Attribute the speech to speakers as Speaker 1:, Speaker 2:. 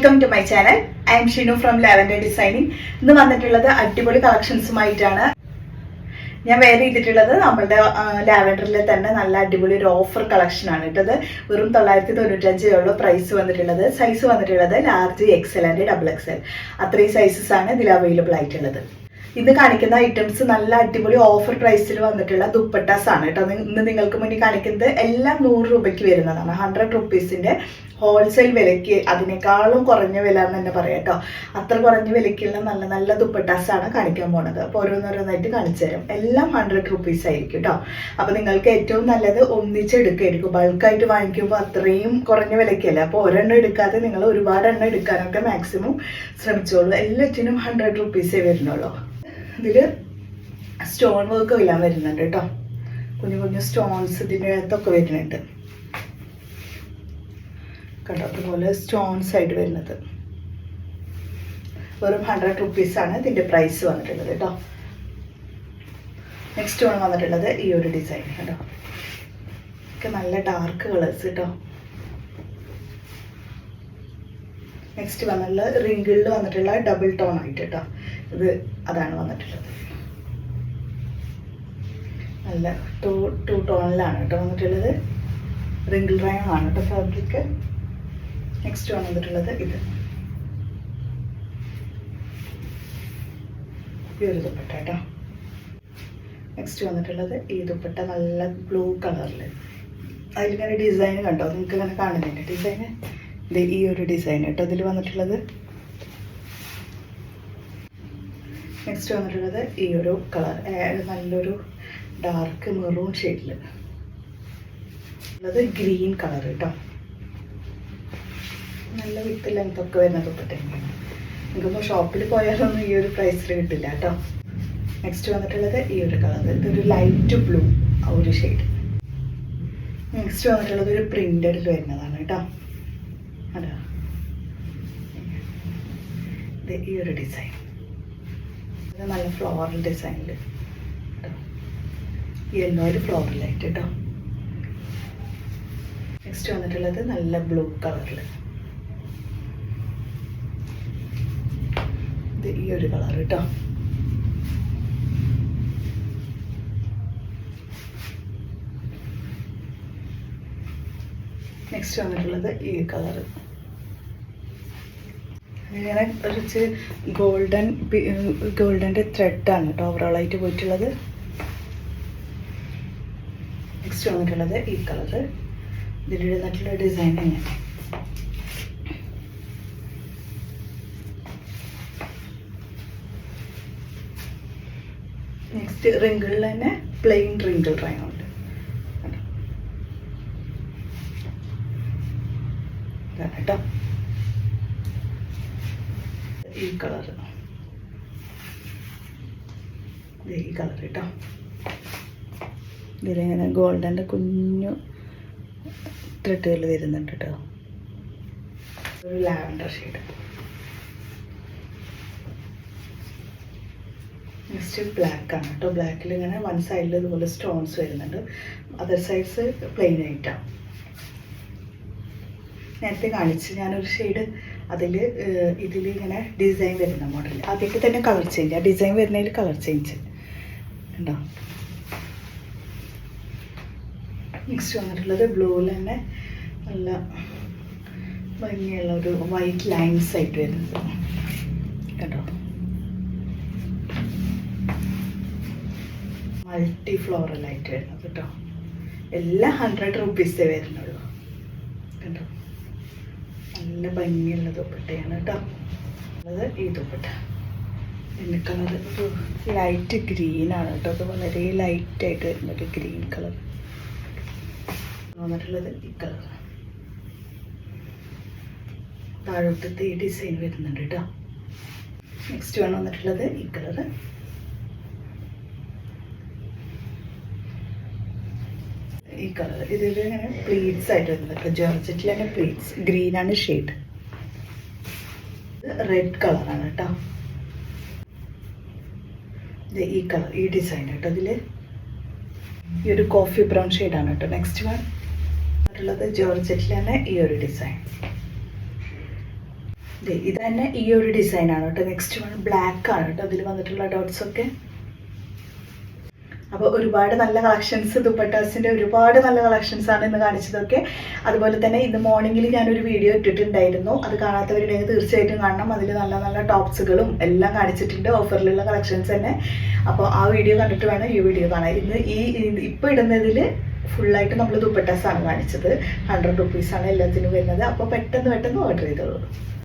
Speaker 1: Welcome to my channel I am Shinu from lavender designing ഇന്ന് വന്നിട്ടുള്ളത് അടിപൊളി കളക്ഷൻസുമായിട്ടാണ്. ഞാൻ വെയർ ചെയ്തിട്ടുള്ളത് നമ്മളുടെ ലാവൻഡറിലെ തന്നെ നല്ല അടിപൊളി ഒരു ഓഫർ കളക്ഷൻ ആണ് ഇട്ടത് വെറും തൊള്ളായിരത്തി തൊണ്ണൂറ്റഞ്ചേ ഉള്ളൂ പ്രൈസ് വന്നിട്ടുള്ളത്. സൈസ് വന്നിട്ടുള്ളത് large XL and double XL അത്രയും സൈസസ് ആണ് ഇതിൽ അവൈലബിൾ ആയിട്ടുള്ളത്. ഇന്ന് കാണിക്കുന്ന ഐറ്റംസ് നല്ല അടിപൊളി ഓഫർ പ്രൈസിൽ വന്നിട്ടുള്ള ദുപ്പട്ടാസ് ആണ് കേട്ടോ. ഇന്ന് നിങ്ങൾക്ക് മുന്നിൽ കാണിക്കുന്നത് എല്ലാം നൂറ് രൂപയ്ക്ക് വരുന്നതാണ്. ഹൺഡ്രഡ് റുപ്പീസിന്റെ ഹോൾസെയിൽ വിലയ്ക്ക് അതിനേക്കാളും കുറഞ്ഞ വില എന്ന് തന്നെ പറയാം കേട്ടോ. അത്ര കുറഞ്ഞ വിലയ്ക്കുള്ള നല്ല നല്ല ദുപ്പട്ടാസാണ് കാണിക്കാൻ പോണത്. അപ്പോൾ ഓരോന്നോരോന്നായിട്ട് കാണിച്ചു തരും. എല്ലാം ഹൺഡ്രഡ് റുപ്പീസ് ആയിരിക്കും കേട്ടോ. അപ്പോൾ നിങ്ങൾക്ക് ഏറ്റവും നല്ലത് ഒന്നിച്ചെടുക്കായിരിക്കും ബൾക്കായിട്ട് വാങ്ങിക്കുമ്പോൾ അത്രയും കുറഞ്ഞ വിലയ്ക്കല്ല? അപ്പോൾ ഒരെണ്ണം എടുക്കാതെ നിങ്ങൾ ഒരുപാട് എണ്ണം എടുക്കാനൊക്കെ മാക്സിമം ശ്രമിച്ചോളൂ. എല്ലാറ്റിനും ഹൺഡ്രഡ് റുപ്പീസേ വരുന്നുള്ളൂ. ഇതിൽ സ്റ്റോൺ വർക്ക് എല്ലാം വരുന്നുണ്ട് കേട്ടോ. കുഞ്ഞു കുഞ്ഞു സ്റ്റോൺസ് ഇതിന്റെ അകത്തൊക്കെ വരുന്നുണ്ട്. കണ്ടോ? അതുപോലെ സ്റ്റോൺസ് ആയിട്ട് വരുന്നത്. വെറും ഹൺഡ്രഡ് റുപ്പീസാണ് ഇതിന്റെ പ്രൈസ് വന്നിട്ടുള്ളത് കേട്ടോ നെക്സ്റ്റ് വൺ വന്നിട്ടുള്ളത് ഈ ഒരു ഡിസൈൻ കേട്ടോ ഒക്കെ നല്ല ഡാർക്ക് കളേഴ്സ് കേട്ടോ നെക്സ്റ്റ് വന്നുള്ള റിങ്കിളിൽ വന്നിട്ടുള്ള ഡബിൾ ടോൺ ആയിട്ട് കേട്ടോ ഇത് അതാണ് വന്നിട്ടുള്ളത്. നല്ല ടു ടു ടോണിലാണ് കേട്ടോ വന്നിട്ടുള്ളത്. റിങ്കിൾ റൈം ആണ് കേട്ടോ ഫാബ്രിക് നെക്സ്റ്റ് വന്നിട്ടുള്ളത് ഇത്. ഈ ഒരു ദുപ്പട്ട കേട്ടോ. നെക്സ്റ്റ് വന്നിട്ടുള്ളത് ഈ ദുപ്പട്ട നല്ല ബ്ലൂ കളറിൽ അതിലിങ്ങനെ ഡിസൈൻ കണ്ടോ? നിങ്ങൾക്ക് ഇങ്ങനെ കാണുന്നുണ്ട് ഡിസൈന് ഇത് ഈ ഒരു ഡിസൈൻ കേട്ടോ ഇതിൽ വന്നിട്ടുള്ളത്. നെക്സ്റ്റ് വന്നിട്ടുള്ളത് ഈ ഒരു കളർ നല്ലൊരു ഡാർക്ക് മെറൂൺ ഷെയ്ഡിൽ ഉള്ളത് ഗ്രീൻ കളർ കേട്ടോ. നല്ല വിത്ത് ലെങ്ത് ഒക്കെ വരുന്ന ദുപ്പട്ടയാണ് നിങ്ങൾക്കിപ്പോൾ ഷോപ്പിൽ പോയാലൊന്നും ഈ ഒരു പ്രൈസിൽ കിട്ടില്ല കേട്ടോ. നെക്സ്റ്റ് വന്നിട്ടുള്ളത് ഈ ഒരു കളർ ഇതൊരു ലൈറ്റ് ബ്ലൂ ആ ഒരു ഷെയ്ഡ് നെക്സ്റ്റ് വന്നിട്ടുള്ളത് ഒരു പ്രിന്റഡിൽ വരുന്നതാണ് കേട്ടോ. അതാ. ഈ ഒരു ഡിസൈൻ ഇത് നല്ല ഫ്ലോറൽ ഡിസൈനിൽ യെല്ലോ ഒരു ഫ്ലോറൽ ഫ്ലോറലായിട്ട് കേട്ടോ. നെക്സ്റ്റ് വന്നിട്ടുള്ളത് നല്ല ബ്ലൂ കളറിൽ ഈ ഒരു കളർ കേട്ടോ. നെക്സ്റ്റ് വന്നിട്ടുള്ളത് ഈ കളർ. ഇങ്ങനെ കുറച്ച് ഗോൾഡൻ ഗോൾഡന്റെ ത്രെഡാണ് കേട്ടോ ഓവറോളായിട്ട് പോയിട്ടുള്ളത്. നെക്സ്റ്റ് വന്നിട്ടുള്ളത് ഈ കളർ. ഇതിലിരുന്നിട്ടുള്ള ഡിസൈൻ എങ്ങനെ നെക്സ്റ്റ് റിങ്കിളിൽ തന്നെ പ്ലെയിൻ റിങ്കിൾ റൈൻ ഉണ്ട്. കേട്ടോ. ഈ കളർ ഈ കളർ കേട്ടോ. ഇതിലിങ്ങനെ ഗോൾഡന്റെ കുഞ്ഞു ത്രെഡുകൾ വരുന്നുണ്ട് കേട്ടോ. ലാവൻഡർ ഷെയ്ഡ് നെക്സ്റ്റ് ബ്ലാക്ക് ആണ് കേട്ടോ. ബ്ലാക്കിൽ ഇങ്ങനെ വൺ സൈഡിൽ ഇതുപോലെ സ്റ്റോൺസ് വരുന്നുണ്ട്. അതർ സൈഡ്സ് പ്ലെയിൻ ആയിട്ടാണ് നേരത്തെ കാണിച്ച് ഞാനൊരു ഷെയ്ഡ് അതിൽ ഇതിൽ ഇങ്ങനെ ഡിസൈൻ വരുന്ന മോഡൽ അതിൽ തന്നെ കളർ ചേഞ്ച് ആ. ഡിസൈൻ വരുന്നതിൽ കളർ ചേഞ്ച് ഉണ്ടോ നെക്സ്റ്റ് വന്നിട്ടുള്ളത് ബ്ലൂവിൽ തന്നെ നല്ല ഭംഗിയുള്ള ഒരു വൈറ്റ് ലൈൻസ് ആയിട്ട് വരുന്നത്. കേട്ടോ മൾട്ടി ഫ്ലോറലായിട്ട് വരുന്നത് കേട്ടോ. എല്ലാം ഹൺഡ്രഡ് റുപ്പീസേ വരുന്നുള്ളൂ. കണ്ടോ? നല്ല ഭംഗിയുള്ള ദുപ്പട്ടയാണ് കേട്ടോ. അത് ഈ ദുപ്പട്ട. പിന്നെ കളർ ഒരു ലൈറ്റ് ഗ്രീനാണ് കേട്ടോ. അത് വളരെ ലൈറ്റായിട്ട് വരുന്ന ഒരു ഗ്രീൻ കളർ വന്നിട്ടുള്ളത് ഈ കളർ താഴോട്ടത്തെ ഈ ഡിസൈൻ വരുന്നുണ്ട് കേട്ടോ. നെക്സ്റ്റ് വേണം വന്നിട്ടുള്ളത് ഈ കളറ് ഈ കളർ. ഇതിൽ ഇങ്ങനെ പ്ലീറ്റ്സ് ആയിട്ട് വരുന്നത്. ജോർജറ്റിൽ തന്നെ പ്ലീറ്റ്സ് ഗ്രീനാണ് ഷെയ്ഡ് റെഡ് കളറാണ് കേട്ടോ. ഈ കളർ ഈ ഡിസൈൻ കേട്ടോ ഇതിൽ ഈ ഒരു കോഫി ബ്രൗൺ ഷെയ്ഡാണ് കേട്ടോ. നെക്സ്റ്റ് വൺ ഉള്ളത് ജോർജറ്റിൽ തന്നെ ഈ ഒരു ഡിസൈൻ ഇത് തന്നെ ഈ ഒരു ഡിസൈൻ ആണ് കേട്ടോ. നെക്സ്റ്റ് വൺ ബ്ലാക്ക് ആണ് കേട്ടോ. അതിൽ വന്നിട്ടുള്ള ഡോട്ട്സ് ഒക്കെ. അപ്പോൾ ഒരുപാട് നല്ല കളക്ഷൻസ് ദുപ്പട്ടാസിന്റെ ഒരുപാട് നല്ല കളക്ഷൻസ് ആണ് ഇന്ന് കാണിച്ചതൊക്കെ. അതുപോലെ തന്നെ ഇന്ന് മോർണിംഗിൽ ഞാനൊരു വീഡിയോ ഇട്ടിട്ടുണ്ടായിരുന്നു. അത് കാണാത്തവരുണ്ടെങ്കിൽ തീർച്ചയായിട്ടും കാണണം. അതിൽ നല്ല നല്ല ടോപ്സുകളും എല്ലാം കാണിച്ചിട്ടുണ്ട്. ഓഫറിലുള്ള കളക്ഷൻസ് തന്നെ. അപ്പോൾ ആ വീഡിയോ കണ്ടിട്ട് വേണം ഈ വീഡിയോ കാണാൻ. ഇന്ന് ഈ ഇപ്പോൾ ഇടുന്നതിൽ ഫുള്ളായിട്ട് നമ്മൾ ദുപ്പട്ടാസ് ആണ് കാണിച്ചത് ഹൺഡ്രഡ് റുപ്പീസാണ് എല്ലാത്തിനും വരുന്നത്. അപ്പോൾ പെട്ടെന്ന് പെട്ടെന്ന് ഓർഡർ ചെയ്തോളൂ.